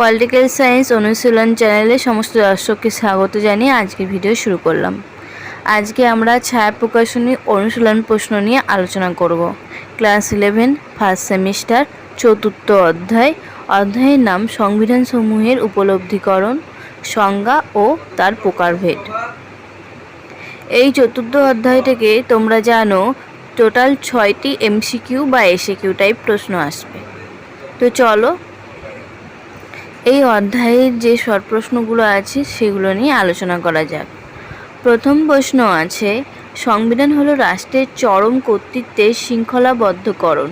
Political science অনুশীলন চ্যানেলে সমস্ত দর্শককে স্বাগত জানিয়ে আজকের ভিডিও শুরু করলাম। আজকে আমরা ছায়া প্রকাশনী অনুশীলন প্রশ্ন নিয়ে আলোচনা করব। ক্লাস ইলেভেন ফার্স্ট সেমিস্টার চতুর্থ অধ্যায়, অধ্যায়ের নাম সংবিধান সমূহের উপলব্ধিকরণ, সংজ্ঞা ও তার প্রকারভেদ। এই চতুর্থ অধ্যায় থেকে তোমরা জানো টোটাল ছয়টি এমসিকিউ বা এসিকিউ টাইপ প্রশ্ন আসবে। তো চলো এই অধ্যায়ের যে শর্ট প্রশ্নগুলো আছে সেগুলো নিয়ে আলোচনা করা যাক। প্রথম প্রশ্ন আছে, সংবিধান হলো রাষ্ট্রের চরম কর্তৃত্বের শৃঙ্খলাবদ্ধকরণ।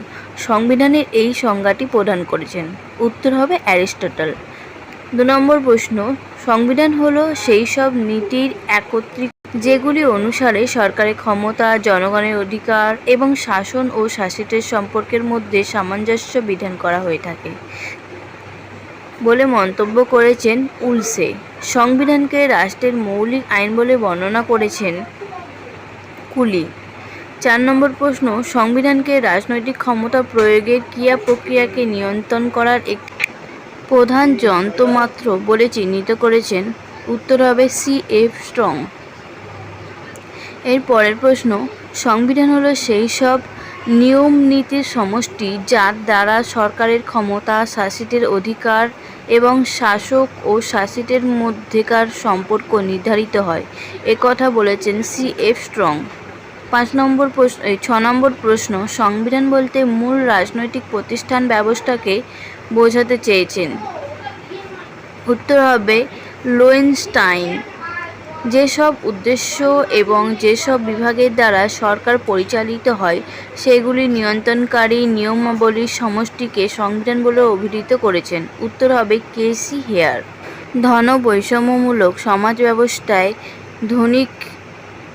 সংবিধানের এই সংজ্ঞাটি প্রদান করেছেন। উত্তর হবে অ্যারিস্টটল। দু নম্বর প্রশ্ন, সংবিধান হলো সেই সব নীতির একত্রিত যেগুলি অনুসারে সরকারের ক্ষমতা, জনগণের অধিকার এবং শাসন ও শাসিতের সম্পর্কের মধ্যে সামঞ্জস্য বিধান করা হয়ে থাকে। বলে মন্তব্য করেছেন উলসে। সংবিধানকে রাষ্ট্রের মৌলিক আইন বলে বর্ণনা করেছেন কুলি। চার নম্বর প্রশ্ন, সংবিধানকে রাজনৈতিক ক্ষমতা প্রয়োগের ক্রিয়া প্রক্রিয়াকে নিয়ন্ত্রণ করার এক প্রধান যন্ত্রমাত্র বলে চিহ্নিত করেছেন। উত্তর হবে সি এফ স্ট্রং। এর পরের প্রশ্ন, সংবিধান হলো সেই সব নিয়ম নীতির সমষ্টি যার দ্বারা সরকারের ক্ষমতা শাসিতের অধিকার এবং শাসক ও শাসিতের মধ্যেকার সম্পর্ক নির্ধারিত হয়। একথা বলেছেন সি এফ স্ট্রং। পাঁচ নম্বর প্রশ্ন ছ নম্বর প্রশ্ন, সংবিধান বলতে মূল রাজনৈতিক প্রতিষ্ঠান ব্যবস্থাকে বোঝাতে চেয়েছেন। উত্তর হবে লোয়েনস্টাইন। যেসব উদ্দেশ্য এবং যেসব বিভাগের দ্বারা সরকার পরিচালিত হয়, সেগুলি নিয়ন্ত্রণকারী নিয়মাবলীর সমষ্টিকে সংবিধান বলে অভিহিত করেছেন। উত্তর হবে কেসি হেয়ার। ধন বৈষম্যমূলক সমাজ ব্যবস্থায় ধনিক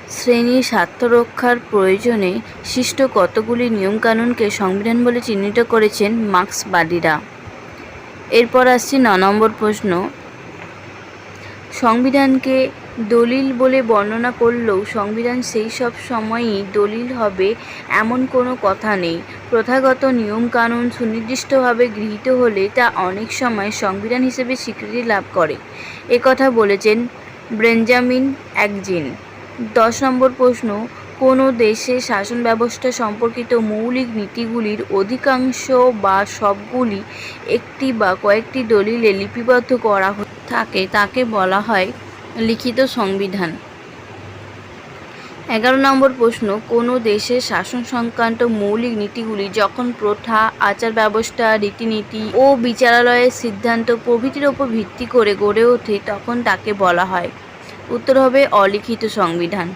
শ্রেণির স্বার্থ রক্ষার প্রয়োজনে সৃষ্ট কতগুলি নিয়মকানুনকে সংবিধান বলে চিহ্নিত করেছেন মার্ক্সবাদীরা। এরপর আসছে ন নম্বর প্রশ্ন। সংবিধানকে দলিল বলে বর্ণনা করলেও সংবিধান সেই সব সময়ই দলিল হবে এমন কোনো কথা নেই। প্রথাগত নিয়মকানুন সুনির্দিষ্টভাবে গৃহীত হলে তা অনেক সময় সংবিধান হিসেবে স্বীকৃতি লাভ করে। একথা বলেছেন বেঞ্জামিন একজিন। দশ নম্বর প্রশ্ন, কোনো দেশের শাসন ব্যবস্থা সম্পর্কিত মৌলিক নীতিগুলির অধিকাংশ বা সবগুলি একটি বা কয়েকটি দলিলে লিপিবদ্ধ করা থাকে, তাকে বলা হয় লিখিত সংবিধান। এগারো নম্বর প্রশ্ন, কোনো দেশের শাসন সংক্রান্ত মৌলিক নীতিগুলি যখন প্রথা, আচার ব্যবস্থা, রীতিনীতি ও বিচারালয়ের সিদ্ধান্ত প্রভৃতির ওপর ভিত্তি করে গড়ে ওঠে, তখন তাকে বলা হয়। উত্তর হবে অলিখিত সংবিধান।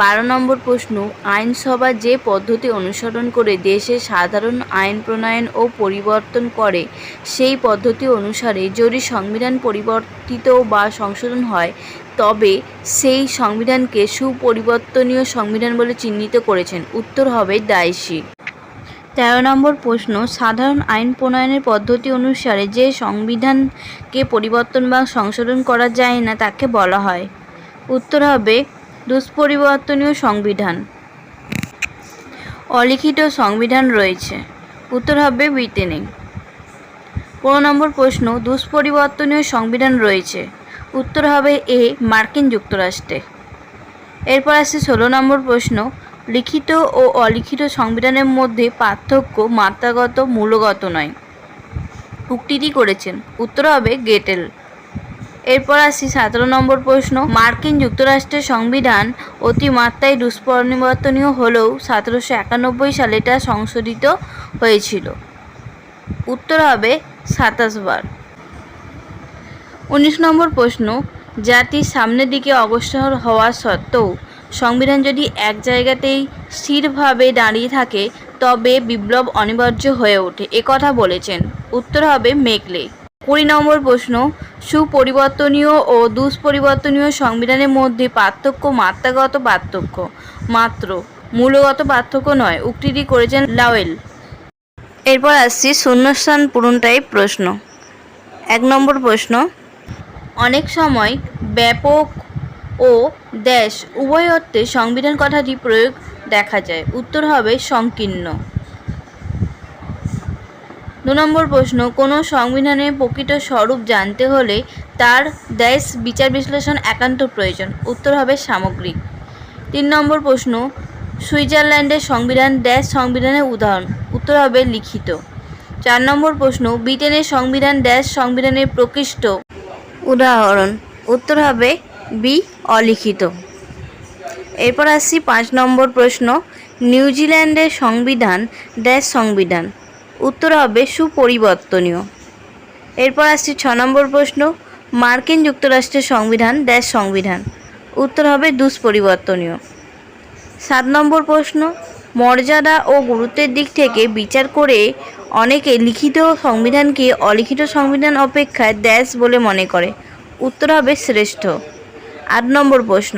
বারো নম্বর প্রশ্ন, আইনসভা যে পদ্ধতি অনুসরণ করে দেশে সাধারণ আইন প্রণয়ন ও পরিবর্তন করে, সেই পদ্ধতি অনুসারে যদি সংবিধান পরিবর্তিত বা সংশোধন হয়, তবে সেই সংবিধানকে সুপরিবর্তনীয় সংবিধান বলে চিহ্নিত করেছেন। উত্তর হবে দায়সী। তেরো নম্বর প্রশ্ন, সাধারণ আইন প্রণয়নের পদ্ধতি অনুসারে যে সংবিধানকে পরিবর্তন বা সংশোধন করা যায় না, তাকে বলা হয়। উত্তর হবে দুষ্পরিবর্তনীয় সংবিধান। অলিখিত সংবিধান রয়েছে। উত্তর হবে ব্রিটেনে। পনেরো নম্বর প্রশ্ন, দুষ্পরিবর্তনীয় সংবিধান রয়েছে। উত্তর হবে এ, মার্কিন যুক্তরাষ্ট্রে। এরপর আসছে ষোলো নম্বর প্রশ্ন, লিখিত ও অলিখিত সংবিধানের মধ্যে পার্থক্য মাত্রাগত মূলগত নয়। উক্তিটি করেছেন। উত্তর হবে গেটেল। এরপর আসি সতেরো নম্বর প্রশ্ন। মার্কিন যুক্তরাষ্ট্রের সংবিধান অতিমাত্রায় দুষ্পরিবর্তনীয় হলেও সতেরোশো একানব্বই সালে তা সংশোধিত হয়েছিল। উত্তর হবে সাতাশ বার। উনিশ নম্বর প্রশ্ন, জাতির সামনের দিকে অগ্রসর হওয়া সত্ত্বেও সংবিধান যদি এক জায়গাতেই স্থিরভাবে দাঁড়িয়ে থাকে, তবে বিপ্লব অনিবার্য হয়ে ওঠে একথা বলেছেন। উত্তর হবে মেকলে। কুড়ি নম্বর প্রশ্ন সুপরিবর্তনীয় ও দুষ্পরিবর্তনীয় সংবিধানের মধ্যে পার্থক্য মাত্রাগত পার্থক্য। মাত্র মূলগত পার্থক্য নয়, উক্তিটি করেছেন লাওয়েল। এরপর আসছি শূন্যস্থান পূরণ টাইপ প্রশ্ন। এক নম্বর প্রশ্ন, অনেক সময় ব্যাপক ও দেশ উভয় অর্থে সংবিধান কথাটি প্রয়োগ দেখা যায়। উত্তর হবে সংকীর্ণ। দু নম্বর প্রশ্ন, কোনো সংবিধানের প্রকৃত স্বরূপ জানতে হলে তার দেশ বিচার বিশ্লেষণ একান্ত প্রয়োজন। উত্তর হবে সামগ্রিক। তিন নম্বর প্রশ্ন, সুইজারল্যান্ডের সংবিধান ড্যাশ সংবিধানের উদাহরণ। উত্তর হবে লিখিত। চার নম্বর প্রশ্ন, ব্রিটেনের সংবিধান ড্যাশ সংবিধানের প্রকৃষ্ট উদাহরণ। উত্তর হবে বি, অলিখিত। এরপর আসছি পাঁচ নম্বর প্রশ্ন, নিউজিল্যান্ডের সংবিধান ড্যাশ সংবিধান। উত্তর হবে সুপরিবর্তনীয়। এরপর আসছি ছ নম্বর প্রশ্ন, মার্কিন যুক্তরাষ্ট্রের সংবিধান ড্যাশ সংবিধান। উত্তর হবে দুষ্পরিবর্তনীয়। সাত নম্বর প্রশ্ন, মর্যাদা ও গুরুত্বের দিক থেকে বিচার করে অনেকে লিখিত সংবিধানকে অলিখিত সংবিধান অপেক্ষায় ড্যাশ বলে মনে করে। উত্তর হবে শ্রেষ্ঠ। আট নম্বর প্রশ্ন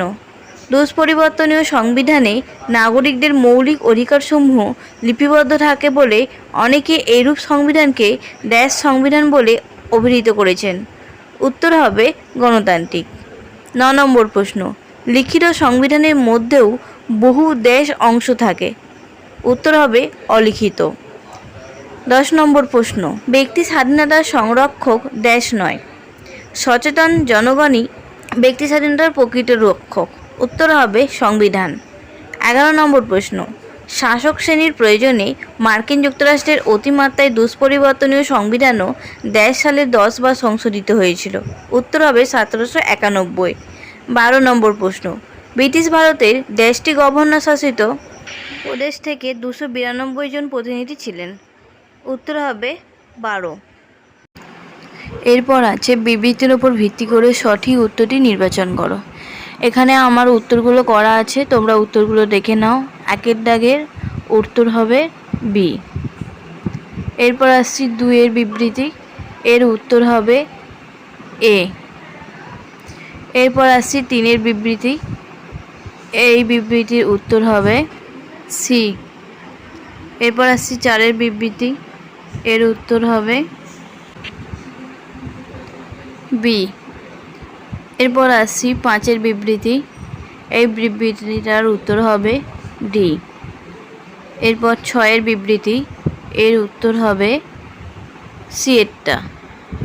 দুষ্পরিবর্তনীয় সংবিধানে নাগরিকদের মৌলিক অধিকারসমূহ লিপিবদ্ধ থাকে বলে অনেকে এইরূপ সংবিধানকে ড্যাশ সংবিধান বলে অভিহিত করেছেন। উত্তর হবে গণতান্ত্রিক। ন নম্বর প্রশ্ন, লিখিত সংবিধানের মধ্যেও বহু দেশ অংশ থাকে। উত্তর হবে অলিখিত। দশ নম্বর প্রশ্ন, ব্যক্তি স্বাধীনতার সংরক্ষক ড্যাশ নয়। সচেতন জনগণই ব্যক্তি স্বাধীনতার প্রকৃত রক্ষক। উত্তর হবে সংবিধান। এগারো নম্বর প্রশ্ন। শাসক শ্রেণির প্রয়োজনে মার্কিন যুক্তরাষ্ট্রের অতিমাত্রায় দুষ্পরিবর্তনীয় সংবিধানও দেশ সালে দশ বার সংশোধিত হয়েছিল। উত্তর হবে সতেরোশো একানব্বই। বারো নম্বর প্রশ্ন। ব্রিটিশ ভারতের দেশটি গভর্নর শাসিত প্রদেশ থেকে দুশো বিরানব্বই জন প্রতিনিধি ছিলেন। উত্তর হবে বারো। এরপর আছে বিবৃতির ওপর ভিত্তি করে সঠিক উত্তরটি নির্বাচন করো। এখানে আমার উত্তরগুলো করা আছে, তোমরা উত্তরগুলো দেখে নাও। একের দাগের উত্তর হবে বি। এরপর আসছি দুইয়ের বিবৃতি। এর উত্তর হবে এ। এরপর আসছি তিনের বিবৃতি। এই বিবৃতির উত্তর হবে সি। এরপর আসছি চারের বিবৃতি। এর উত্তর হবে বি। এরপর আসছি পাঁচের বিবৃতি। এই বিবৃতিটার উত্তর হবে ডি। এরপর ছয়ের বিবৃতি, এর উত্তর হবে সি এরটা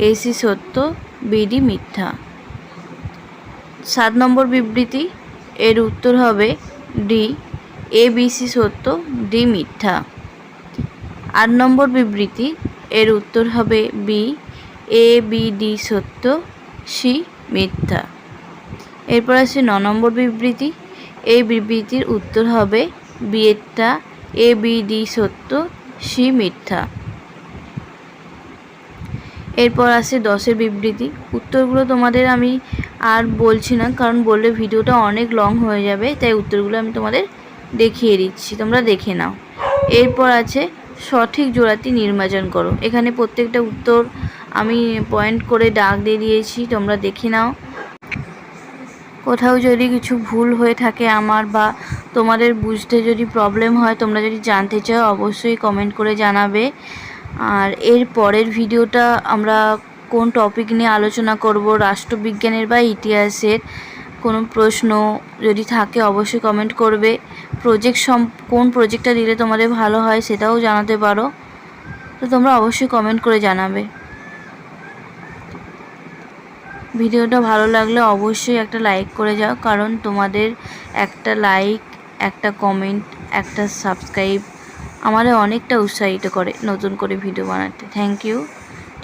এসি সত্য বিডি মিথ্যা। সাত নম্বর বিবৃতি, এর উত্তর হবে ডি। এ বিসি সত্য, ডি মিথ্যা। আট নম্বর বিবৃতি, এর উত্তর হবে বি। এ বি ডি সত্য, সি মিথ্যা। এরপর আছে ন নম্বর বিবৃতি। এই বিবৃতির উত্তর হবে বিয়েরটা এ, বি, ডি সত্য, সি মিথ্যা। এরপর আছে দশের বিবৃতি। উত্তরগুলো তোমাদের আমি আর বলছি না, কারণ বললে ভিডিওটা অনেক লং হয়ে যাবে, তাই উত্তরগুলো আমি তোমাদের দেখিয়ে দিচ্ছি, তোমরা দেখে নাও। এরপর আছে, সঠিক জোড়াটি নির্বাচন করো। এখানে প্রত্যেকটা উত্তর আমি পয়েন্ট করে ডাক দিয়ে দিয়েছি, তোমরা দেখে নাও। কোথাও যদি কিছু ভুল হয়ে থাকে আমার বা তোমাদের বুঝতে যদি প্রবলেম হয়, তোমরা যদি জানতে চাও, অবশ্যই কমেন্ট করে জানাবে। আর এর পরের ভিডিওটা আমরা কোন টপিক নিয়ে আলোচনা করব, রাষ্ট্রবিজ্ঞানের বা ইতিহাসের কোনো প্রশ্ন যদি থাকে, অবশ্যই কমেন্ট করবে। প্রজেক্ট সম কোন প্রজেক্টটা দিলে তোমাদের ভালো হয় সেটাও জানাতে পারো। তো তোমরা অবশ্যই কমেন্ট করে জানাবে। ভিডিওটা ভালো লাগলে অবশ্যই একটা লাইক করে যাও, কারণ তোমাদের একটা লাইক একটা কমেন্ট একটা সাবস্ক্রাইব আমাদের অনেকটা উৎসাহিত করে নতুন করে ভিডিও বানাতে। Thank you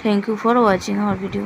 thank you for watching our video